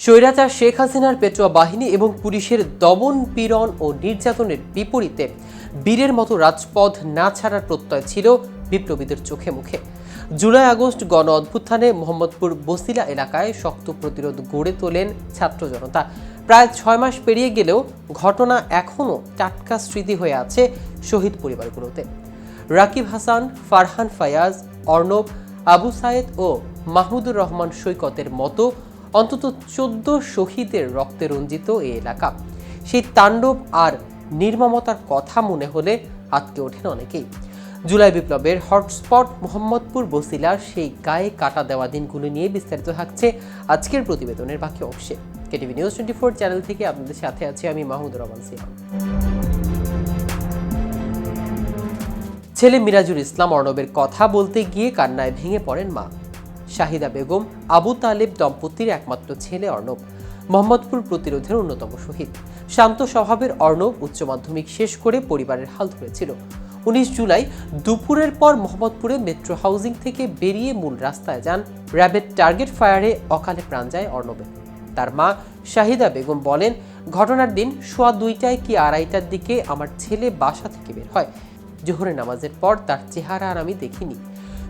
স্বৈরাচার শেখ হাসিনার পেট্রোয়া বাহিনী এবং পুলিশের দমন পীড়ন ও নির্যাতনের বিপরীতে বীরের মতো রাজপথ না ছাড়ার প্রত্যয় ছিল বিপ্লবীদের চোখে মুখে। জুলাই আগস্ট গণ অভ্যুত্থানে মোহাম্মদপুর বসিলা এলাকায় শক্ত প্রতিরোধ গড়ে তোলেন ছাত্র জনতা। প্রায় ছয় মাস পেরিয়ে গেলেও ঘটনা এখনও টাটকা স্মৃতি হয়ে আছে শহীদ পরিবারগুলোতে। রাকিব হাসান, ফারহান ফায়াজ, অর্ণব, আবু সায়েদ ও মাহমুদুর রহমান সৈকতের মতো অন্তত চোদ্দ শহীদের রক্তে রঞ্জিত এই এলাকা। সেই তাণ্ডব আর নির্মমতার কথা মনে হলে আটকে ওঠেন অনেকেই। জুলাই বিপ্লবের হটস্পট মোহাম্মদপুর বসিলার সেই গায়ে কাটা দেওয়া দিনগুলো নিয়ে বিস্তারিত থাকছে আজকের প্রতিবেদনের বাকি অংশে। KTV news twenty four channel থেকে আপনাদের সাথে আছি আমি মাহমুদুর রহমান সিহাম ছেলে মিরাজুল ইসলাম অর্ণবের কথা বলতে গিয়ে কান্নায় ভেঙে পড়েন মা। শাহিদা বেগম, আবু তালেব দম্পতির একমাত্র ছেলে অর্ণব। মোহাম্মদপুর প্রতিরোধের অন্যতম শহীদ। শান্ত স্বভাবের অর্ণব উচ্চ মাধ্যমিক শেষ করে পরিবারের হাল ধরেছিল। উনিশ জুলাই দুপুরের পর মোহাম্মদপুরে মেট্রো হাউজিং থেকে বেরিয়ে মূল রাস্তায় যান র্যাবের টার্গেট ফায়ারে অকালে প্রাণ যায় অর্ণবের। তার মা শাহিদা বেগম বলেন, ঘটনার দিন সোয়া দুইটায় কি আড়াইটার দিকে আমার ছেলে বাসা থেকে বের হয়। জোহরের নামাজের পর তার চেহারা আর আমি দেখিনি।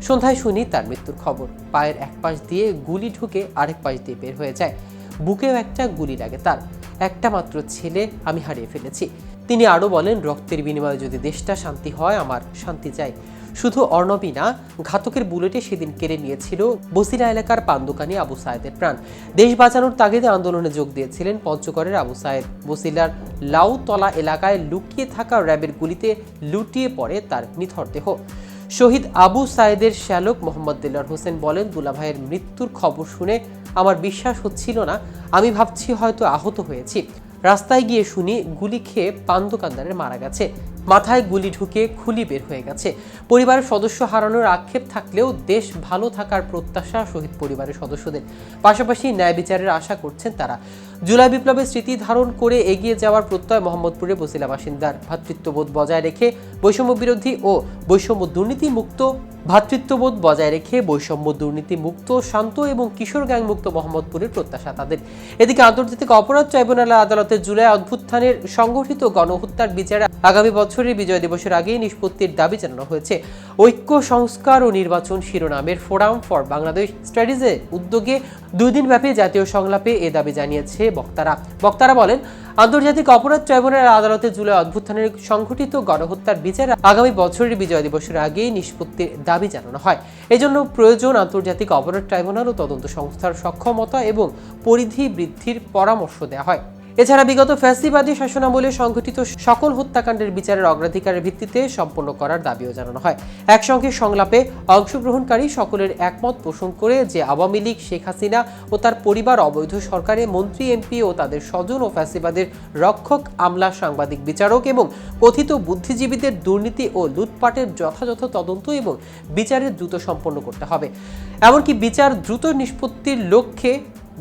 সন্ধ্যায় শুনি তার মৃত্যুর খবর। পায়ের এক পাশ দিয়ে গুলি ঢুকে আরেক পাশ দিয়ে বের হয়ে যায়। বুকেও একটা গুলি লাগে তার। একটা মাত্র ছেলে আমি হারিয়ে ফেলেছি। তিনি আরও বলেন, রক্তের বিনিময়ে যদি দেশটা শান্তি হয়, আমার শান্তি চাই। শুধু অর্ণবই না, ঘাতকের বুলেটে সেদিন কেড়ে নিয়েছিল বসিরা এলাকার পান দোকানি আবু সায়েদের প্রাণ। দেশ বাঁচানোর তাগিদে আন্দোলনে যোগ দিয়েছিলেন পঞ্চগড়ের আবু সায়েদ। বসিলার লাউতলা এলাকায় লুকিয়ে থাকা র্যাবের গুলিতে লুটিয়ে পড়ে তার নিথর দেহ। শহীদ আবু সায়েদের শ্যালক মোহাম্মদ দিলার হোসেন বলেন, দুলাভাইয়ের মৃত্যুর খবর শুনে আমার বিশ্বাস হচ্ছিল না। আমি ভাবছি হয়তো আহত হয়েছি। রাস্তায় গিয়ে শুনি, গুলি খেয়ে পান দোকানদারের মারা গেছে। মাথায় গুলি ঢুকে খুলি বের হয়ে গেছে। পরিবারের সদস্য হারানোর আক্ষেপ থাকলেও দেশ ভালো থাকার প্রত্যাশা শহীদ পরিবারের সদস্যদের। পাশাপাশি ন্যায় বিচারের আশা করছেন তারা। জুলাই বিপ্লবের স্মৃতি ধারণ করে এগিয়ে যাওয়ার প্রত্যয় মোহাম্মদপুরে বসিলা বাসিন্দার ভ্রাতৃত্ববোধ বজায় রেখে বৈষম্য বিরোধী ও বৈষম্য দুর্নীতি মুক্ত ভ্রাতৃত্ববোধ বজায় রেখে বৈষম্য দুর্নীতি মুক্ত শান্ত এবং কিশোর গ্যাং মুক্ত মোহাম্মদপুরের প্রত্যাশা তাদের। এদিকে আন্তর্জাতিক অপরাধ ট্রাইব্যুনাল আদালতে জুলাই অভ্যুত্থানের সংগঠিত গণহত্যার বিচারে আগামী বছরের বিজয় দিবসের আগেই নিষ্পত্তির দাবি জানানো হয়েছে। ঐক্য, সংস্কার ও নির্বাচন শিরোনামের ফোরাম ফর বাংলাদেশ স্টাডিজের উদ্যোগে দুই দিনব্যাপী জাতীয় সংলাপে এ দাবি জানিয়েছে বক্তারা। বক্তারা বলেন, আন্তর্জাতিক অপরাধ ট্রাইব্যুনাল আদালতে জুলাই অভ্যুত্থানের সংঘটিত গণহত্যার বিচার আগামী বছরের বিজয় দিবসের আগেই নিষ্পত্তির দাবি জানানো হয়। এজন্য প্রয়োজন আন্তর্জাতিক অপরাধ ট্রাইব্যুনাল ও তদন্ত সংস্থার সক্ষমতা এবং পরিধি বৃদ্ধির পরামর্শ দেওয়া হয়। এছাড়া বিগত ফ্যাসিবাদী শাসনামলে সংঘটিত সকল হত্যাকাণ্ডের বিচারের অগ্রাধিকারের ভিত্তিতে সম্পন্ন করার দাবিও জানানো হয়। একসঙ্গে সংলাপে অংশগ্রহণকারী সকলের একমত পোষণ করে যে আওয়ামী লীগ, শেখ হাসিনা ও তার পরিবার অবৈধ সরকারে মন্ত্রী, এমপি ও তাদের স্বজন ও ফ্যাসিবাদের রক্ষক, আমলা, সাংবাদিক, বিচারক এবং কথিত বুদ্ধিজীবীদের দুর্নীতি ও লুটপাটের যথাযথ তদন্ত এবং বিচারের দ্রুত সম্পন্ন করতে হবে। এমনকি বিচার দ্রুত নিষ্পত্তির লক্ষ্যে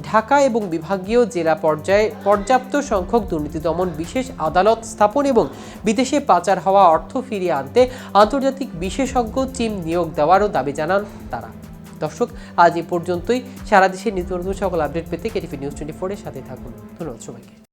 ঢাকা এবং বিভাগীয় জেলা পর্যায়ে পর্যাপ্ত সংখ্যক দুর্নীতি দমন, বিশেষ আদালত স্থাপন এবং বিদেশে পাচার হওয়া অর্থ ফিরিয়ে আনতে আন্তর্জাতিক বিশেষজ্ঞ টিম নিয়োগ দেওয়ারও দাবি জানান তারা। দর্শক, আজ এ পর্যন্তই। সারা দেশের নিত্য সকল আপডেট পেতে কেটিভি নিউজ টোয়েন্টি ফোরের সাথে থাকুন। ধন্যবাদ সবাইকে।